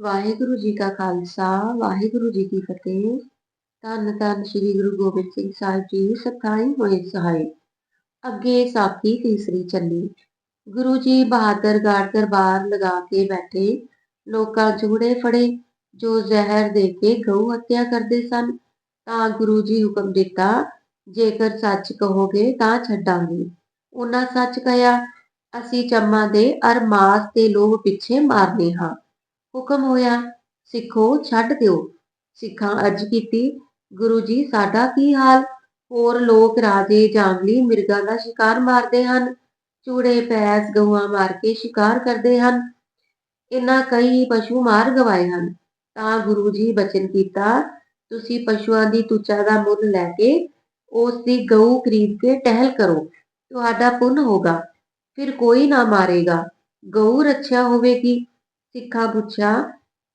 ਵਾਹਿਗੁਰੂ ਜੀ ਕਾ ਖਾਲਸਾ, ਵਾਹਿਗੁਰੂ ਜੀ ਕੀ ਫਤਿਹ। ਧੰਨ ਧੰਨ ਸ੍ਰੀ ਗੁਰੂ ਗੋਬਿੰਦ ਸਿੰਘ ਸਾਹਿਬ ਜੀ, ਸਤਾਈ ਹੋਏ ਸਹਾਈ। ਅੱਗੇ ਸਾਖੀ ਤੀਸਰੀ ਚੱਲੀ। ਗੁਰੂ ਜੀ ਬਹਾਦਰਗੜ੍ਹ ਦਰਬਾਰ ਲਗਾ ਕੇ ਬੈਠੇ। ਲੋਕਾਂ ਜੂੜੇ ਫੜੇ, ਜੋ ਜ਼ਹਿਰ ਦੇ ਕੇ ਗਊ ਹੱਤਿਆ ਕਰਦੇ ਸਨ, ਤਾਂ ਗੁਰੂ ਜੀ ਹੁਕਮ ਦਿੱਤਾ, ਜੇਕਰ ਸੱਚ ਕਹੋਗੇ ਤਾਂ ਛੱਡਾਂਗੇ। ਉਹਨਾਂ ਸੱਚ ਕਹਿਆ ਅਸੀਂ ਚੰਮਾ ਦੇ ਅਰਮਾਸ ਤੇ ਲੋਭ ਪਿੱਛੇ ਮਾਰਨੇ ਹਾਂ। ਹੁਕਮ ਹੋਇਆ, ਸਿੱਖੋ, ਛੱਡ ਦਿਓ। ਸਿੱਖਾਂ ਅਰਜ ਕੀਤੀ, ਗੁਰੂ ਜੀ, ਸਾਡਾ ਕੀ ਹਾਲ? ਹੋਰ ਲੋਕ ਰਾਜੇ, ਜਾਂਗਲੀ, ਮਿਰਗਾਂ ਦਾ ਸ਼ਿਕਾਰ ਮਾਰਦੇ ਹਨ। ਚੂੜੇ, ਪੈਸ, ਗਊਆਂ ਮਾਰ ਕੇ ਸ਼ਿਕਾਰ ਕਰਦੇ ਹਨ। ਇਨਾ ਕਈ ਪਸ਼ੂ ਮਾਰ ਗਵਾਏ ਹਨ। ਤਾਂ ਗੁਰੂ ਜੀ ਬਚਨ ਕੀਤਾ, ਤੁਸੀਂ ਪਸ਼ੂਆਂ ਦੀ ਤੁਚਾ ਦਾ ਮੁੱਲ ਲੈ ਕੇ ਉਸ ਦੀ ਗਊ ਖਰੀਦ ਕੇ ਟਹਿਲ ਕਰੋ। ਤੁਹਾਡਾ ਪੁੰਨ ਹੋਗਾ, ਫਿਰ ਕੋਈ ਨਾ ਮਾਰੇਗਾ। ਗਊ ਰੱਖਿਆ ਹੋਵੇਗੀ। ਸਿੱਖਾਂ ਪੁੱਛਿਆ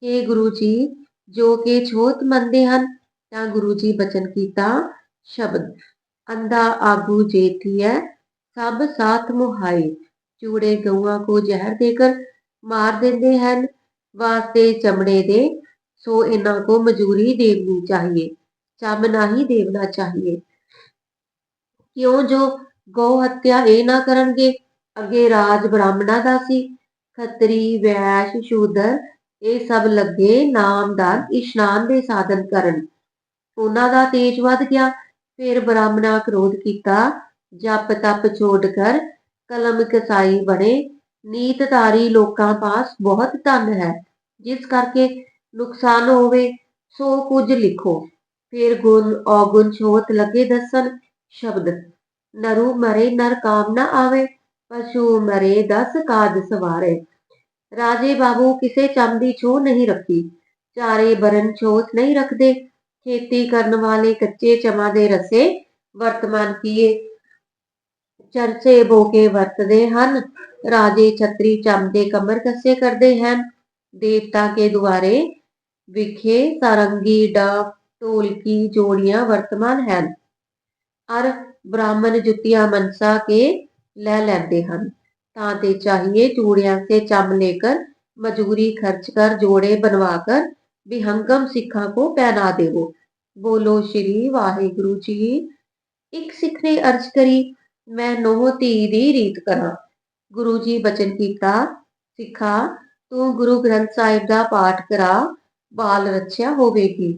ਕਿ ਗੁਰੂ ਜੀ, ਜੋ ਕਿ ਛੋਤ ਮੰਨਦੇ ਹਨ, ਤਾਂ ਗੁਰੂ ਜੀ ਬਚਨ ਕੀਤਾ, ਸ਼ਬਦ, ਅੰਧਾ ਆਗੂ ਜੇਤੀਐ ਸਭ ਸਾਥ ਮੁਹਾਈ ਚੂੜੇ ਗਊਆਂ ਕੋ ਜ਼ਹਿਰ ਦੇਕਰ, ਮਾਰ ਦਿੰਦੇ ਹਨ, ਵਾਸਤੇ ਚਮੜੇ ਦੇ, ਸੋ ਇਹਨਾਂ ਕੋ ਮਜੂਰੀ ਦੇਣੀ ਚਾਹੀਏ, ਚਮ ਨਹੀਂ ਦੇਵਣਾ ਚਾਹੀਏ। ਕਿਉਂ ਜੋ ਗਊ ਹੱਤਿਆ ਇਹ ਨਾ ਕਰਨਗੇ? ਅੱਗੇ ਰਾਜ ਬ੍ਰਾਹਮਣਾ ਦਾ ਸੀ ਖੱਤਰੀ, ਵੈਸ਼, ਸ਼ੂਦਰ, ਇਹ ਸਭ ਲੱਗੇ ਨਾਮਦਾਰ ਇਸ਼ਨਾਨ ਦੇ ਸਾਧਨ ਕਰਨ। ਉਹਨਾਂ ਦਾ ਤੇਜ ਵੱਧ ਗਿਆ। ਫਿਰ ਬ੍ਰਾਹਮਣਾ ਕ੍ਰੋਧ ਕੀਤਾ। ਜਪ ਤਪ ਛੋੜ ਕਰ। ਕਲਮ ਕਸਾਈ ਬਣੇ। ਨੀਤਧਾਰੀ ਲੋਕਾਂ ਪਾਸ ਬਹੁਤ ਧਨ ਹੈ। ਜਿਸ ਕਰਕੇ ਨੁਕਸਾਨ ਹੋਵੇ, ਸੋ ਕੁਝ ਲਿਖੋ। ਫਿਰ ਗੁਣ ਔਗੁਣ ਛੋਤ ਲੱਗੇ ਦੱਸਣ। ਸ਼ਬਦ, ਨਰੂ ਮਰੇ ਨਰ ਕਾਮ ਨਾ ਆਵੇ। ਪਸ਼ੂ ਮਰੇ, ਦਸ ਕਾਜ ਸਵਾਰੇ। ਰਾਜੇ ਬਾਬੂ ਕਿਸੇ ਚੰਮ ਦੀ ਛੋ ਨਹੀਂ ਰੱਖੀ। ਚਾਰੇ ਬਰਨ ਛੋਤ ਨਹੀਂ ਰੱਖਦੇ। ਖੇਤੀ ਕਰਨ ਵਾਲੇ ਕੱਚੇ ਚਮਾ ਦੇ ਰਸੇ ਵਰਤਮਾਨ ਕੀਏ। ਚਰਚੇ ਬੋਕੇ ਵਰਤਦੇ ਹਨ। ਰਾਜੇ ਛਤਰੀ ਚੰਮ ਦੇ ਕਮਰ ਕੱਸੇ ਕਰਦੇ ਹਨ। ਦੇਵਤਾ ਕੇ ਦੁਆਰੇ ਵਿਖੇ ਸਾਰੰਗੀ ਡਾਕ ਢੋਲਕੀ, ਜੋੜੀਆਂ ਵਰਤਮਾਨ ਹਨ। ਅਰ ਬ੍ਰਾਹਮਣ ਜੁੱਤੀਆਂ ਮਨਸਾ ਕੇ ਲੈ ਲੈਂਦੇ ਹਨ ਤਾਂ ਤੇ चाहिए चूड़ियां से चम लेकर मजूरी खर्च कर जोड़े बनवाकर विहंगम सिखा को पहना देवो ਬੋਲੋ ਸ਼੍ਰੀ ਵਾਹਿਗੁਰੂ ਜੀ ਇੱਕ ਸਿੱਖ ਨੇ ਅਰਜ਼ ਕਰੀ ਮੈਂ ਨੋਹ ਧੀ ਦੀ ਰੀਤ ਕਰਾਂ ਗੁਰੂ ਜੀ ਬਚਨ ਕੀਤਾ ਸਿੱਖਾ ਤੂੰ ਗੁਰੂ ਗ੍ਰੰਥ ਸਾਹਿਬ ਦਾ ਪਾਠ ਕਰਾ ਬਾਲ ਰੱਛਿਆ ਹੋਵੇਗੀ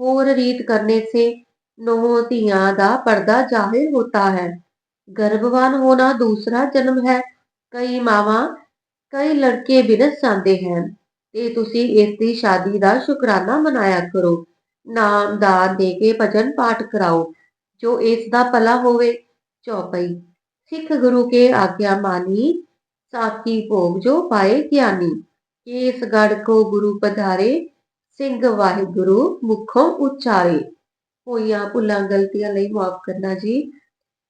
ਹੋਰ ਰੀਤ ਕਰਨੇ ਸੇ ਨੋਹ ਧੀਆਂ ਦਾ ਪਰਦਾ ਜ਼ਾਹਿਰ ਹੋਤਾ ਹੈ ਗਰਭਵਾਨ ਹੋਣਾ ਦੂਸਰਾ ਜਨਮ ਹੈ। ਕਈ ਮਾਵਾਂ, ਕਈ ਲੜਕੇ ਬਿਨਸ ਜਾਂਦੇ ਹਨ। ਤੇ ਤੁਸੀਂ ਇਸ ਦੀ ਸ਼ਾਦੀ ਦਾ ਸ਼ੁਕਰਾਨਾ ਮਨਾਇਆ ਕਰੋ। ਨਾਮ, ਦਾਨ ਦੇ ਕੇ ਭਜਨ ਪਾਠ ਕਰਾਓ। ਜੋ ਇਸ ਦਾ ਭਲਾ ਹੋਵੇ, ਚੌਪਈ। ਸਿੱਖ ਗੁਰੂ ਕੇ ਆਗਿਆ ਮਾਨੀ ਸਾਕੀ ਭੋਗ ਜੋ ਪਾਏ ਗਿਆਨੀ। ਕੇਸ ਗੜ ਕੋ ਗੁਰੂ ਪਧਾਰੇ, ਸਿੰਘ ਵਾਹਿਗੁਰੂ ਮੁਖੋਂ ਉਚਾਰੇ। ਹੋਈਆਂ ਭੁੱਲਾਂ, ਗਲਤੀਆਂ ਲਈ ਮਾਫ ਕਰਨਾ ਜੀ।